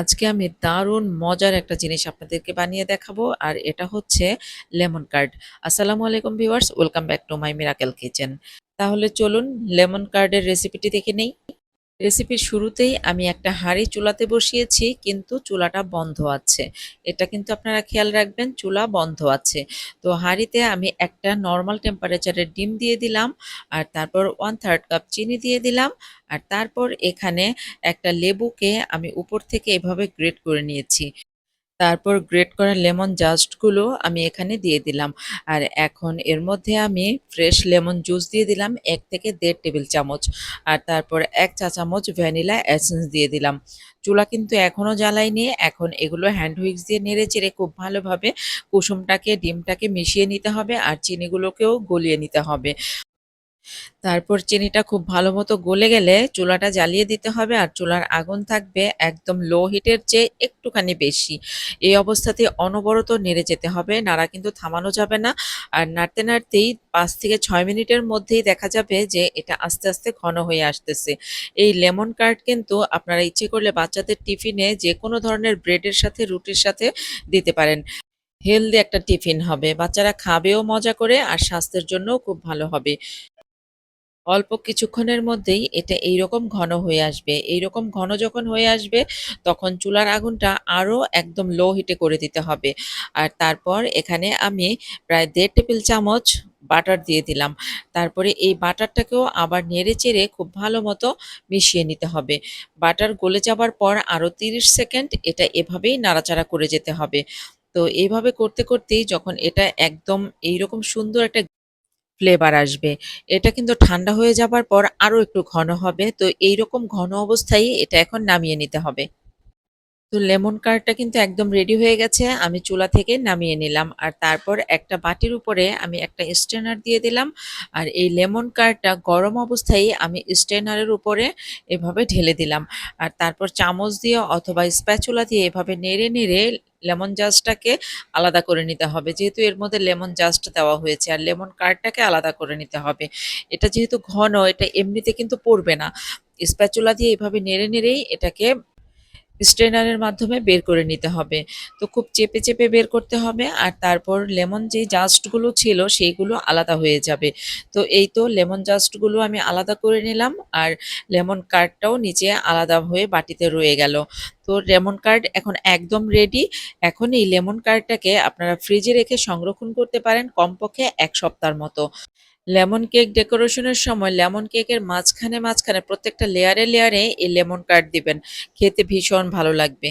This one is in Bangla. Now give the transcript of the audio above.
আজকে আমি দারুণ মজার একটা জিনিস আপনাদেরকে বানিয়ে দেখাবো, আর এটা হচ্ছে লেমন কার্ড। আসসালামু আলাইকুম viewers, welcome back to my miracle kitchen. তাহলে চলুন লেমন কার্ডের রেসিপিটি দেখে নেই। রেসিপির শুরুতেই আমি একটা হাঁড়ি চুলাতে বসিয়েছি, কিন্তু চুলাটা বন্ধ আছে। এটা কিন্তু আপনারা খেয়াল রাখবেন, চুলা বন্ধ আছে। তো হাঁড়িতে আমি একটা নর্মাল টেম্পারেচারের ডিম দিয়ে দিলাম, আর তারপর ওয়ান থার্ড কাপ চিনি দিয়ে দিলাম, আর তারপর এখানে একটা লেবুকে আমি উপর থেকে এভাবে গ্রেট করে নিয়েছি। তারপর গ্রেট করা লেমন জাস্টগুলো আমি এখানে দিয়ে দিলাম। আর এখন এর মধ্যে আমি ফ্রেশ লেমন জুস দিয়ে দিলাম এক থেকে দেড় টেবিল চামচ। আর তারপর এক চা চামচ ভ্যানিলা এসেন্স দিয়ে দিলাম। চুলা কিন্তু এখনও জ্বালাইনি এখন এগুলো হ্যান্ড হুইক্স দিয়ে নেড়ে চেড়ে খুব ভালোভাবে কুসুমটাকে, ডিমটাকে মিশিয়ে নিতে হবে আর চিনিগুলোকেও গলিয়ে নিতে হবে। তারপর চিনিটা খুব ভালো মতো গলে গেলে চুলাটা জ্বালিয়ে দিতে হবে আর চুলার আগুন থাকবে একদম লো হিটের চেয়ে একটুখানি বেশি। এই অবস্থাতে অনবরত নেড়ে যেতে হবে, নাড়া কিন্তু থামানো যাবে না। আর নাড়তে নাড়তেই পাঁচ থেকে ছয় মিনিটের মধ্যেই দেখা যাবে যে এটা আস্তে আস্তে ঘন হয়ে আসতেছে। এই লেমন কার্ড কিন্তু আপনারা ইচ্ছে করলে বাচ্চাদের টিফিনে যে কোনো ধরনের ব্রেডের সাথে, রুটির সাথে দিতে পারেন। হেলদি একটা টিফিন হবে। বাচ্চারা খাবেও মজা করে আর স্বাস্থ্যের জন্যও খুব ভালো হবে। অল্প কিছুক্ষণের মধ্যেই এটা এইরকম ঘন হয়ে আসবে। এইরকম ঘন যখন হয়ে আসবে, তখন চুলার আগুনটা আরও একদম লো হিটে করে দিতে হবে। আর তারপর এখানে আমি প্রায় দেড় টেবিল চামচ বাটার দিয়ে দিলাম। তারপরে এই বাটারটাকেও আবার নেড়ে চেড়ে খুব ভালো মতো মিশিয়ে নিতে হবে। বাটার গলে যাবার পর আরও তিরিশ সেকেন্ড এটা এভাবেই নাড়াচাড়া করে যেতে হবে। তো এইভাবে করতে করতেই যখন এটা একদম এইরকম সুন্দর একটা ফ্লেভার আসবে। এটা কিন্তু ঠান্ডা হয়ে যাবার পর আরও একটু ঘন হবে। তো এইরকম ঘন অবস্থায় এটা এখন নামিয়ে নিতে হবে। তো লেমন কার্ডটা কিন্তু একদম রেডি হয়ে গেছে। আমি চুলা থেকে নামিয়ে নিলাম। আর তারপর একটা বাটির উপরে আমি একটা স্ট্রেনার দিয়ে দিলাম। আর এই লেমন কার্ডটা গরম অবস্থায় আমি স্ট্রেনারের উপরে এভাবে ঢেলে দিলাম। আর তারপর চামচ দিয়ে অথবা স্প্যাচুলা দিয়ে এভাবে নেড়ে নেড়ে লেমন জাসটাকে আলাদা করে নিতে হবে। যেহেতু এর মধ্যে লেমন জাস্ট দেওয়া হয়েছে, আর লেমন কার্ডটাকে আলাদা করে নিতে হবে। এটা যেহেতু ঘন, এটা এমনিতে কিন্তু পড়বে না। স্প্যাচুলা দিয়ে এভাবে নেড়ে নেড়েই এটাকে স্ট্রেনারের মাধ্যমে বের করে নিতে হবে। তো খুব চেপে চেপে বের করতে হবে আর তারপর লেমন যে জাস্টগুলো ছিল সেইগুলো আলাদা হয়ে যাবে। তো এই তো লেমন জাস্টগুলো আমি আলাদা করে নিলাম আর লেমন কার্ডটাও নিচে আলাদা হয়ে বাটিতে রয়ে গেল। তো লেমন কার্ড এখন একদম রেডি এখন এই লেমন কার্ডটাকে আপনারা ফ্রিজে রেখে সংরক্ষণ করতে পারেন কমপক্ষে এক সপ্তাহের মতো। লেমন কেক ডেকোরেশনের সময় লেমন কেকের মাঝখানে মাঝখানে প্রত্যেকটা লেয়ারে লেয়ারে এই লেমন কার্ড দিবেন। খেতে ভীষণ ভালো লাগবে।